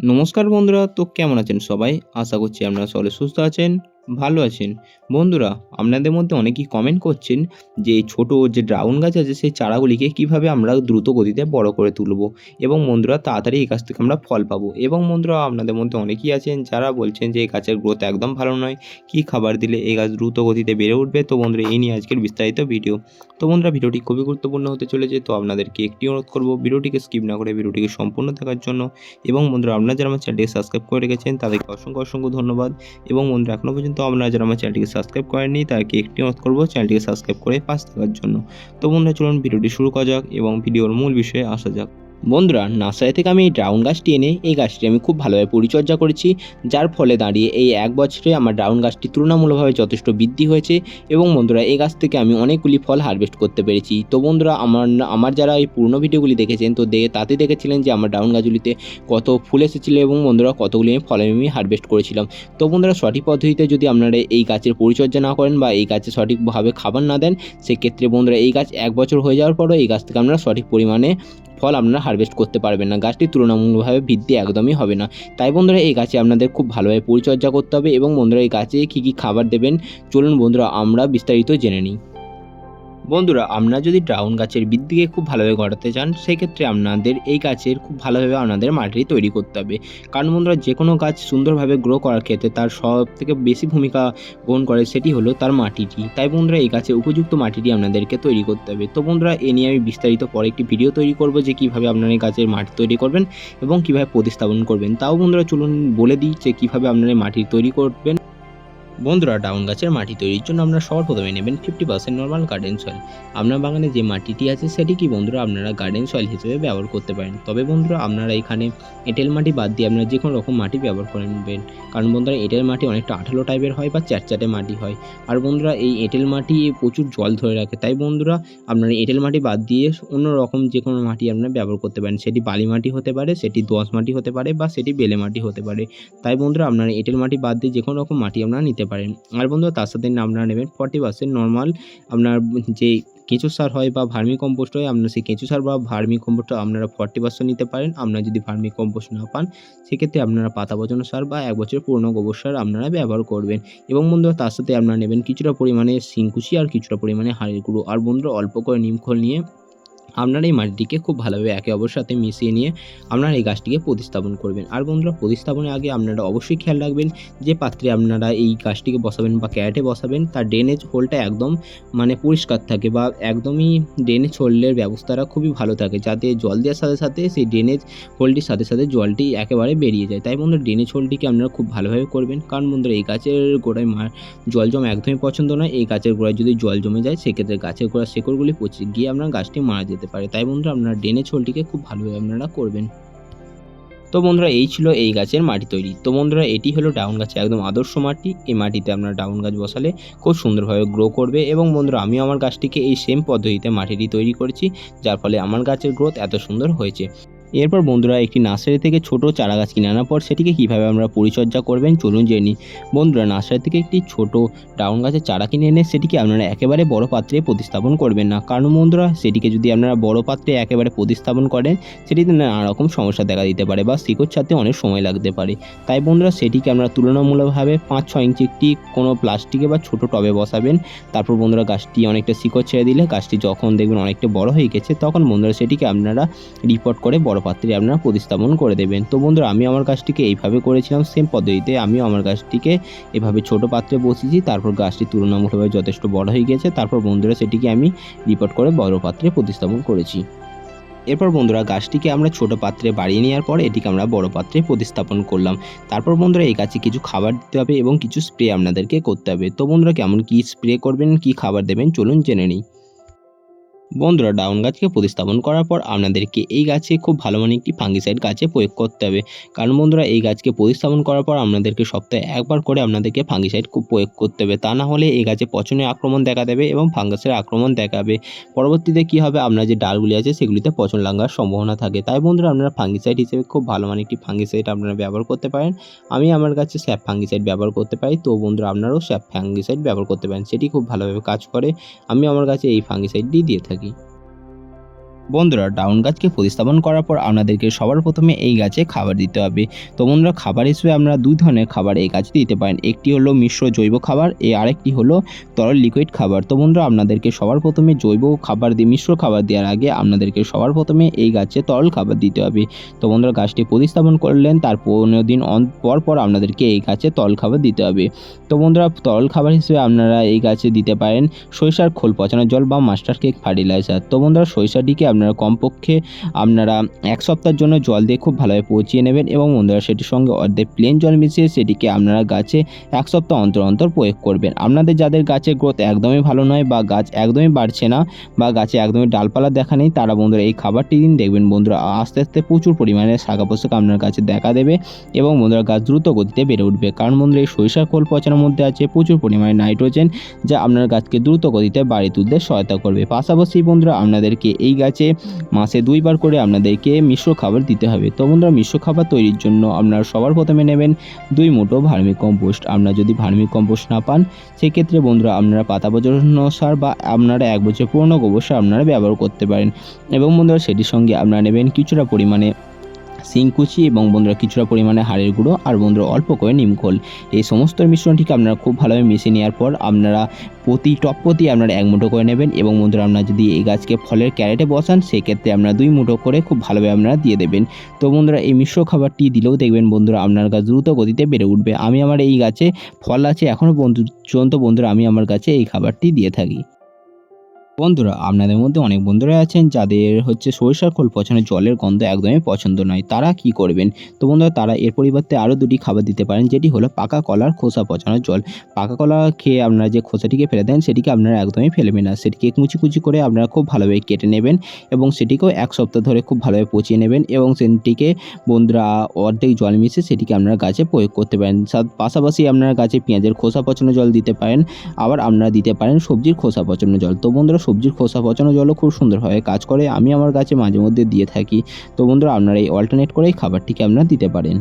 নমস্কার বন্ধুরা তো কেমন আছেন সবাই? আশা করছি আপনারা সকলে সুস্থ আছেন। ভালো আছেন। বন্ধুরা, আপনাদের মধ্যে অনেকেই কমেন্ট করছেন যে ছোটো যে ড্রাগন গাছ আছে, সেই চারাগুলিকে কীভাবে আমরা দ্রুত গতিতে বড় করে তুলব এবং বন্ধুরা, তাড়াতাড়ি এই গাছ থেকে আমরা ফল পাবো। এবং বন্ধুরা, আপনাদের মধ্যে অনেকেই আছেন যারা বলছেন যে এই গাছের গ্রোথ একদম ভালো নয়, কী খাবার দিলে এই গাছ দ্রুত গতিতে বেড়ে উঠবে? তো বন্ধুরা, এই নিয়ে আজকের বিস্তারিত ভিডিও তো বন্ধুরা, ভিডিওটি খুবই গুরুত্বপূর্ণ হতে চলেছে, তো আপনাদেরকে একটি অনুরোধ করব, ভিডিওটিকে স্কিপ না করে ভিডিওটিকে সম্পূর্ণ থাকার জন্য। এবং বন্ধুরা, আপনারা যারা আমার চ্যানেলটিকে সাবস্ক্রাইব করে রেখেছেন, তাদেরকে অসংখ্য অসংখ্য ধন্যবাদ। এবং বন্ধুরা এখনও পর্যন্ত আপনারা যারা আমার চ্যানেলটিকে সাবস্ক্রাইব করেননি তাকে একটি অনুরোধ করব চ্যানেলটিকে সাবস্ক্রাইব করে পাশ থাকার জন্য। তো বন্ধুরা, চলুন ভিডিওটি শুরু করা যাক এবং ভিডিওর মূল বিষয়ে আসা যাক। বন্ধুরা, নার্সারি থেকে আমি এই ড্রাউন গাছটি এনে এই গাছটি আমি খুব ভালোভাবে পরিচর্যা করেছি, যার ফলে দাঁড়িয়ে এই এক বছরে আমার ড্রাউন গাছটি তুলনামূলকভাবে যথেষ্ট বৃদ্ধি হয়েছে এবং বন্ধুরা, এই গাছ থেকে আমি অনেকগুলি ফল হারভেস্ট করতে পেরেছি। তো বন্ধুরা, আমার আমার যারা এই পুরনো ভিডিওগুলি দেখেছেন, তো দেখে তাতে দেখেছিলেন যে আমার ড্রাউন গাছগুলিতে কত ফুল এসেছিল এবং বন্ধুরা, কতগুলি আমি ফল আমি হারভেস্ট করেছিলাম। তো বন্ধুরা, সঠিক পদ্ধতিতে যদি আপনারা এই গাছের পরিচর্যা না করেন বা এই গাছে সঠিকভাবে খাবার না দেন, সেক্ষেত্রে বন্ধুরা, এই গাছ এক বছর হয়ে যাওয়ার পরও এই গাছ থেকে আপনারা সঠিক পরিমাণে ফল আপনারা হারভেস্ট করতে পারবেন না। গাছটি তুলনামূলকভাবে বৃদ্ধি একদমই হবে না। তাই বন্ধুরা, এই গাছে আপনাদের খুব ভালোভাবে পরিচর্যা করতে হবে এবং বন্ধুরা, এই গাছে কী কী খাবার দেবেন? চলুন বন্ধুরা, আমরা বিস্তারিত জেনে নিই। বন্ধুরা আপনারা যদি ড্রাগন গাছের বৃদ্ধিকে খুব ভালোভাবে ঘটাতে চান, সেক্ষেত্রে আপনাদের এই গাছের খুব ভালোভাবে আপনাদের মাটি তৈরি করতে হবে। কারণ বন্ধুরা যে কোনো গাছ সুন্দরভাবে গ্রো করার ক্ষেত্রে তার সব থেকে বেশি ভূমিকা গ্রহণ করে সেটি হলো তার মাটিটি। তাই বন্ধুরা, এই গাছে উপযুক্ত মাটিটি আপনাদেরকে তৈরি করতে হবে। তো বন্ধুরা, এ নিয়ে আমি বিস্তারিত পরে একটি ভিডিও তৈরি করব যে কীভাবে আপনারা এই গাছের মাটি তৈরি করবেন এবং কীভাবে প্রতিস্থাপন করবেন। তাও বন্ধুরা, চলুন বলে দিই যে কীভাবে আপনারা মাটি তৈরি করবেন। বন্ধুরা, ডাউন গাছের মাটি তৈরির জন্য আপনারা সবার প্রথমে নেবেন fifty percent normal garden soil আপনার বাগানে যে মাটিটি আছে, সেটি কি বন্ধুরা আপনারা গার্ডেন সয়েল হিসেবে ব্যবহার করতে পারেন। তবে বন্ধুরা, আপনারা এখানে এঁটেল মাটি বাদ দিয়ে আপনারা যে কোনো রকম মাটি ব্যবহার করে নেবেন। কারণ বন্ধুরা, এঁটেল মাটি অনেকটা আঠালো টাইপের হয় বা চ্যাটচ্যাটে মাটি হয়। আর বন্ধুরা, এই এঁটেল মাটি প্রচুর জল ধরে রাখে। তাই বন্ধুরা, আপনারা এঁটেল মাটি বাদ দিয়ে অন্য রকম যে কোনো মাটি আপনারা ব্যবহার করতে পারেন। সেটি বালি মাটি হতে পারে, সেটি দোআঁশ মাটি হতে পারে বা সেটি বেলে মাটি হতে পারে। তাই বন্ধুরা, আপনারা এঁটেল মাটি বাদ দিয়ে যে কোনো রকম মাটি আপনারা নিতে পারেন। আর বন্ধুরা তার সাথে আপনারা নেবেন ফর্টি পার্সেন্ট নর্মাল আপনার যে কেঁচো সার হয় বা ভার্মি কম্পোস্ট হয়, আপনারা সেই কেঁচো সার বা ভার্মি কম্পোস্ট আপনারা ফর্টি পার্সেন্ট নিতে পারেন। আপনারা যদি ভার্মি কম্পোস্ট না পান, সেক্ষেত্রে আপনারা পাতা পচানো সার বা এক বছরের পুরনো গোবর সার আপনারা ব্যবহার করবেন। এবং বন্ধুরা তার সাথে আপনারা নেবেন কিছুটা পরিমাণে শিংকুশি আর কিছুটা পরিমাণে হাড়ির গুঁড়ো। আর বন্ধুরা অল্প করে নিমখোল নিয়ে আপনারা এই মাটিটিকে খুব ভালোভাবে একে অপরের সাথে মিশিয়ে নিয়ে আপনারা এই গাছটিকে প্রতিস্থাপন করবেন। আর বন্ধুরা, প্রতিস্থাপনের আগে আপনারা অবশ্যই খেয়াল রাখবেন যে পাত্রে আপনারা এই গাছটিকে বসাবেন বা ক্যারেটে বসাবেন, তার ড্রেনেজ হোলটা একদম মানে পরিষ্কার থাকে বা একদমই ড্রেনেজ হোলের ব্যবস্থাটা খুবই ভালো থাকে, যাতে জল দেওয়ার সাথে সাথে সেই ড্রেনেজ হোলটির সাথে সাথে জলটি একেবারে বেরিয়ে যায়। তাই বন্ধুরা ড্রেনেজ হোলটিকে আপনারা খুব ভালোভাবে করবেন। কারণ বন্ধুরা, এই গাছের গোড়ায় জল জমা একদমই পছন্দ নয়। এই গাছের গোড়ায় যদি জল জমে যায়, সেক্ষেত্রে গাছের গোড়ার শেকড়গুলি পচে গিয়ে আপনার গাছটি মারা যেতে পারে। তাই বন্ধুরা, আপনারা ড্রেনে ছোলটিকে খুব ভালোভাবে আপনারা করবেন। তো বন্ধুরা, এই ছিল এই গাছের মাটি তৈরি। তো বন্ধুরা, এটি হলো ডাউন গাছের একদম আদর্শ মাটি। এই মাটিতে আপনারা ডাউন গাছ বসালে খুব সুন্দরভাবে গ্রো করবে এবং বন্ধুরা আমি আমার গাছটিকে এই সেম পদ্ধতিতে মাটিটি তৈরি করেছি, যার ফলে আমার গাছের গ্রোথ এত সুন্দর হয়েছে। এরপর বন্ধুরা একটি নার্সারি থেকে ছোট চারা গাছ কিনে আনার পর সেটিকে কীভাবে আমরা পরিচর্যা করবেন চলুন জেনে বন্ধুরা নার্সারি থেকে একটি ছোট ডাউন গাছের চারা কিনে এনে সেটিকে আপনারা একেবারে বড় পাত্রে প্রতিস্থাপন করবেন না। কারণ বন্ধুরা সেটিকে যদি আপনারা বড় পাত্রে একেবারে প্রতিস্থাপন করেন, সেটিতে নানা রকম সমস্যা দেখা দিতে পারে বা শিকড় ছাড়তে অনেক সময় লাগতে পারে। তাই বন্ধুরা সেটিকে আমরা তুলনামূলকভাবে পাঁচ ছয় ইঞ্চি একটি কোনো প্লাস্টিকে বা ছোট টবে বসাবেন। তারপর বন্ধুরা গাছটি অনেকটা শিকড় ছেড়ে দিলে গাছটি যখন দেখবেন অনেকটা বড় হয়ে গেছে, তখন বন্ধুরা সেটিকে আপনারা রিপোর্ট করে বড় পাত্রে আপনারা প্রতিস্থাপন করে দেবেন। তো বন্ধুরা, আমি আমার গাছটিকে এইভাবে করেছিলাম সেম পদ্ধতিতে আমিও আমার গাছটিকে এভাবে ছোট পাত্রে বসিয়েছি, তারপর গাছটি তুলনামূলকভাবে যথেষ্ট বড় হয়ে গেছে তারপর বন্ধুরা সেটিকে আমি রিপোর্ট করে বড় পাত্রে প্রতিস্থাপন করেছি। এরপর বন্ধুরা, গাছটিকে আমরা ছোট পাত্রে বাড়িয়ে নেওয়ার পর এটিকে আমরা বড় পাত্রে প্রতিস্থাপন করলাম। তারপর বন্ধুরা, এই গাছে কিছু খাবার দিতে হবে এবং কিছু স্প্রে আপনাদেরকে করতে হবে। তো বন্ধুরা, কেমন কী স্প্রে করবেন, কী খাবার দেবেন, চলুন জেনে নিই। বন্ধুরা ডাউন গাছকে প্রতিস্থাপন করার পর আপনাদেরকে এই গাছে খুব ভালো মানে একটি ফাঙ্গিসাইড গাছে প্রয়োগ করতে হবে। কারণ বন্ধুরা এই গাছকে প্রতিস্থাপন করার পর আপনাদেরকে সপ্তাহে একবার করে আপনাদেরকে ফাঙ্গিসাইড খুব প্রয়োগ করতে হবে। তা না হলে এই গাছে পচনের আক্রমণ দেখা দেবে এবং ফাঙ্গাসের আক্রমণ দেখাবে। পরবর্তীতে কী হবে? আপনার যে ডালগুলি আছে সেগুলিতে পচন লাগার সম্ভাবনা থাকে। তাই বন্ধুরা আপনারা ফাঙ্গিসাইড হিসেবে খুব ভালো মানে একটি ফাঙ্গিসাইড আপনারা ব্যবহার করতে পারেন। আমি আমার কাছে স্যাপ ফাঙ্গিসাইড ব্যবহার করতে পারি। তো বন্ধুরা আপনারাও স্যাপ ফাঙ্গিসাইড ব্যবহার করতে পারেন। সেটি খুব ভালোভাবে কাজ করে। আমি আমার কাছে এই ফাঙ্গিসাইডটি দিয়ে থাকি। lagi. বন্ধুরা, ডাউন গাছকে প্রতিস্থাপন করার পর আপনাদেরকে সবার প্রথমে এই গাছে খাবার দিতে হবে। তো বন্ধুরা, খাবার হিসেবে আপনারা দুই ধরনের খাবার এই গাছে দিতে পারেন। একটি হলো মিশ্র জৈব খাবার, এ আরেকটি হলো তরল লিকুইড খাবার। তো বন্ধুরা, আপনাদেরকে সবার প্রথমে জৈব খাবার দিয়ে, মিশ্র খাবার দেওয়ার আগে আপনাদেরকে সবার প্রথমে এই গাছে তরল খাবার দিতে হবে। তো বন্ধুরা, গাছটি প্রতিস্থাপন করলেন, তার পনেরো দিন পর পর আপনাদেরকে এই গাছে তরল খাবার দিতে হবে। তো বন্ধুরা, তরল খাবার হিসেবে আপনারা এই গাছে দিতে পারেন সরিষার খোল, পচানো জল বা মাস্টার কেক ফার্টিলাইজার। তো বন্ধুরা, সরিষাটিকে আপনারা কমপক্ষে আপনারা এক সপ্তাহের জন্য জল দিয়ে খুব ভালোভাবে পচিয়ে নেবেন এবং বন্ধুরা সেটির সঙ্গে অর্ধেক প্লেন জল মিশিয়ে সেটিকে আপনারা গাছে এক সপ্তাহ অন্তর অন্তর প্রয়োগ করবেন। আপনাদের যাদের গাছের গ্রোথ একদমই ভালো নয় বা গাছ একদমই বাড়ছে না বা গাছে একদমই ডালপালা দেখা নেই, তারা বন্ধুরা এই খাবারটি দিন দেখবেন। বন্ধুরা আস্তে আস্তে প্রচুর পরিমাণে শাখা পোশাক আপনার কাছে দেখা দেবে এবং বন্ধুরা গাছ দ্রুত গতিতে বেড়ে উঠবে। কারণ বন্ধুরা এই সরিষার খোল পচানোর মধ্যে আছে প্রচুর পরিমাণে নাইট্রোজেন যা আপনার গাছকে দ্রুত গতিতে বাড়ি তুলতে সহায়তা করবে। পাশাপাশি বন্ধুরা আপনাদেরকে এই গাছে মাসে দুইবার করে আপনাদেরকে মিশ্র খাবার দিতে হবে। তো বন্ধুরা, মিশ্র খাবার তৈরির জন্য আপনারা সবার প্রথমে নেবেন দুই মুঠো ভার্মি কম্পোস্ট। আপনারা যদি ভার্মি কম্পোস্ট না পান, সেক্ষেত্রে বন্ধুরা আপনারা পাতা পচানো সার বা আপনারা এক বছর পুরনো গোবর সার আপনারা ব্যবহার করতে পারেন। এবং বন্ধুরা, সেটির সঙ্গে আপনারা নেবেন কিছুটা পরিমাণে শিংকুচি এবং বন্ধুরা কিছুটা পরিমাণে হাড়ের গুঁড়ো আর বন্ধুরা অল্প করে নিমখোল এই সমস্ত মিশ্রণটিকে আপনারা খুব ভালোভাবে মিশিয়ে নেওয়ার পর আপনারা প্রতি টপ প্রতি আপনারা এক মুঠো করে নেবেন এবং বন্ধুরা আপনারা যদি এই গাছকে ফলের ক্যারেটে বসান, সেক্ষেত্রে আপনারা দুই মুঠো করে খুব ভালোভাবে আপনারা দিয়ে দেবেন। তো বন্ধুরা এই মিশ্র খাবারটি দিলেও দেখবেন বন্ধুরা আপনার গাছ দ্রুত গতিতে বেড়ে উঠবে। আমি আমার এই গাছে ফল আছে এখনও পর্যন্ত বন্ধুরা আমি আমার গাছে এই খাবারটি দিয়ে থাকি। বন্ধুরা, আপনাদের মধ্যে অনেক বন্ধুরা আছেন যাদের হচ্ছে সরিষার খোল পছন্দের, জলের গন্ধ একদমই পছন্দ নয়। তারা কি করবেন? তো বন্ধুরা, তারা এর পরিবর্তে আরও দুটি খাবার দিতে পারেন, যেটি হলো পাকা কলার খোসা পচানোর জল। পাকা কলা খেয়ে আপনারা যে খোসাটিকে ফেলে দেন, সেটিকে আপনারা একদমই ফেলবেন না। সেটিকে কুচি কুচি করে আপনারা খুব ভালোভাবে কেটে নেবেন এবং সেটিকেও এক সপ্তাহ ধরে খুব ভালোভাবে পচিয়ে নেবেন এবং সেটিকে বন্ধুরা অর্ধেক জল মিশিয়ে সেটিকে আপনারা গাছে প্রয়োগ করতে পারেন। পাশাপাশি আপনারা গাছে পেঁয়াজের খোসা পচানো জল দিতে পারেন, আবার আপনারা দিতে পারেন সবজির খোসা পচানো জল। তো বন্ধুরা সবজির খোসা পচানো জলও খুব সুন্দরভাবে কাজ করে, আমি আমার গাছে মাঝে মধ্যে দিয়ে থাকি। তো বন্ধুরা, আপনারা এই অল্টারনেট করেই খাবারটিকে আপনারা দিতে পারেন।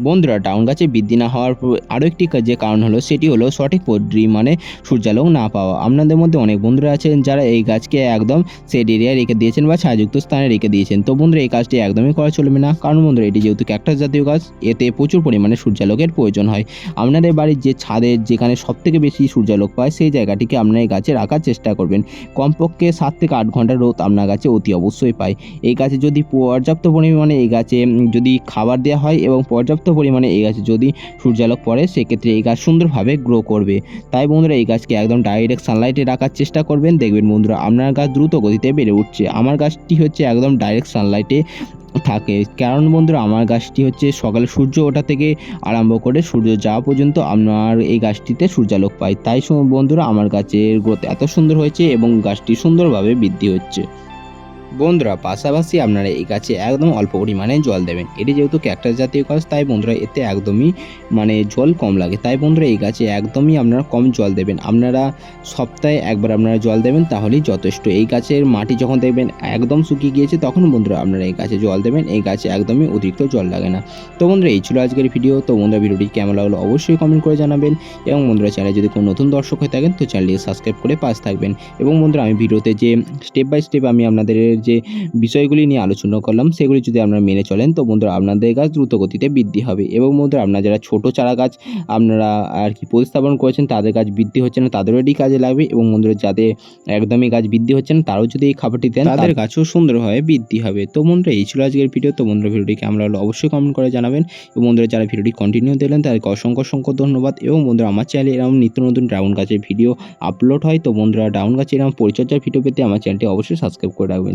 বন্ধুরা, ডাউন গাছে বৃদ্ধি না হওয়ার আরও একটি যে কারণ হলো, সেটি হলো সঠিক পরিমাণে সূর্যালোক না পাওয়া। আপনাদের মধ্যে অনেক বন্ধুরা আছেন যারা এই গাছকে একদম সেড এরিয়ায় রেখে দিয়েছেন বা ছায়াযুক্ত স্থানে রেখে দিয়েছেন। তো বন্ধুরা, এই কাজটি একদমই করা চলবে না। কারণ বন্ধুরা, এটি যেহেতু ক্যাকটাস জাতীয় গাছ, এতে প্রচুর পরিমাণে সূর্যালোকের প্রয়োজন হয়। আপনাদের বাড়ির যে ছাদের যেখানে সব থেকে বেশি সূর্যালোক পায়, সেই জায়গাটিকে আপনারা এই গাছে রাখার চেষ্টা করবেন। কমপক্ষে সাত থেকে আট ঘণ্টা রোদ আপনার গাছে অতি অবশ্যই পায়। এই গাছে যদি পর্যাপ্ত পরিমাণে এই গাছে যদি খাবার দেওয়া হয় এবং পর্যাপ্ত পরিমাণে এই গাছে যদি সূর্যালোক পড়ে, সেক্ষেত্রে এই গাছ সুন্দরভাবে গ্রো করবে। তাই বন্ধুরা, এই গাছকে একদম ডাইরেক্ট সানলাইটে রাখার চেষ্টা করবেন। দেখবেন বন্ধুরা, আপনার গাছ দ্রুত গতিতে বেড়ে উঠছে। আমার গাছটি হচ্ছে একদম ডাইরেক্ট সানলাইটে থাকে। কারণ বন্ধুরা, আমার গাছটি হচ্ছে সকালে সূর্য ওঠা থেকে আরম্ভ করে সূর্য যাওয়া পর্যন্ত আপনার এই গাছটিতে সূর্যালোক পায়। তাই বন্ধুরা, আমার গাছের গ্রোথ এত সুন্দর হয়েছে এবং গাছটি সুন্দরভাবে বৃদ্ধি হচ্ছে। বন্ধুরা, পাশাপাশি আপনারা এই গাছে একদম অল্প পরিমাণে জল দেবেন। এটি যেহেতু ক্যাকটাস জাতীয় গাছ, তাই বন্ধুরা এতে একদমই মানে জল কম লাগে। তাই বন্ধুরা এই গাছে একদমই আপনারা কম জল দেবেন। আপনারা সপ্তাহে একবার আপনারা জল দেবেন, তাহলেই যথেষ্ট। এই গাছের মাটি যখন দেখবেন একদম শুকিয়ে গিয়েছে, তখন বন্ধুরা আপনারা এই গাছে জল দেবেন। এই গাছে একদমই অতিরিক্ত জল লাগে না। তো বন্ধুরা, এই ছিল আজকের ভিডিও। তো বন্ধুরা, ভিডিওটি কেমন লাগল অবশ্যই কমেন্ট করে জানাবেন। এবং বন্ধুরা চ্যানেলে যদি কোনো নতুন দর্শক হয়ে থাকেন, তো চ্যানেলটিকে সাবস্ক্রাইব করে পাশ থাকবেন। এবং বন্ধুরা, আমি ভিডিওতে যে স্টেপ বাই স্টেপ আমি আপনাদের যে বিষয়গুলি নিয়ে আলোচনা করলাম সেগুলি যদি আপনারা মেনে চলেন তো বন্ধুরা আপনাদের গাছ দ্রুত গতিতে বৃদ্ধি হবে। এবং বন্ধুরা আপনারা যারা ছোট চারা গাছ আপনারা আর কি প্রতিস্থাপন করেছেন তাদের গাছ বৃদ্ধি হচ্ছে না তাদেরও এটি কাজে লাগবে। এবং বন্ধুরা যাদের একদমই গাছ বৃদ্ধি হচ্ছে না তারাও যদি এই খাবারটি দেন তাদের গাছও সুন্দরভাবে বৃদ্ধি হবে। তো বন্ধুরা এই ছিল আজকের ভিডিও। তো বন্ধুরা ভিডিওটি কেমন লাগল অবশ্যই কমেন্ট করে জানাবেন। এবং বন্ধুরা যারা ভিডিওটি কন্টিনিউ দিলেন তাদেরকে অসংখ্য অসংখ্য ধন্যবাদ। এবং বন্ধুরা আমার চ্যানেলে এরকম নিত্য নতুন ড্রাগন গাছের ভিডিও আপলোড হয় তো বন্ধুরা ডাউন গাছের এরকম পরিচর্যার ভিডিও পেতে আমার চ্যানেলটি অবশ্যই সাবস্ক্রাইব করে রাখবেন।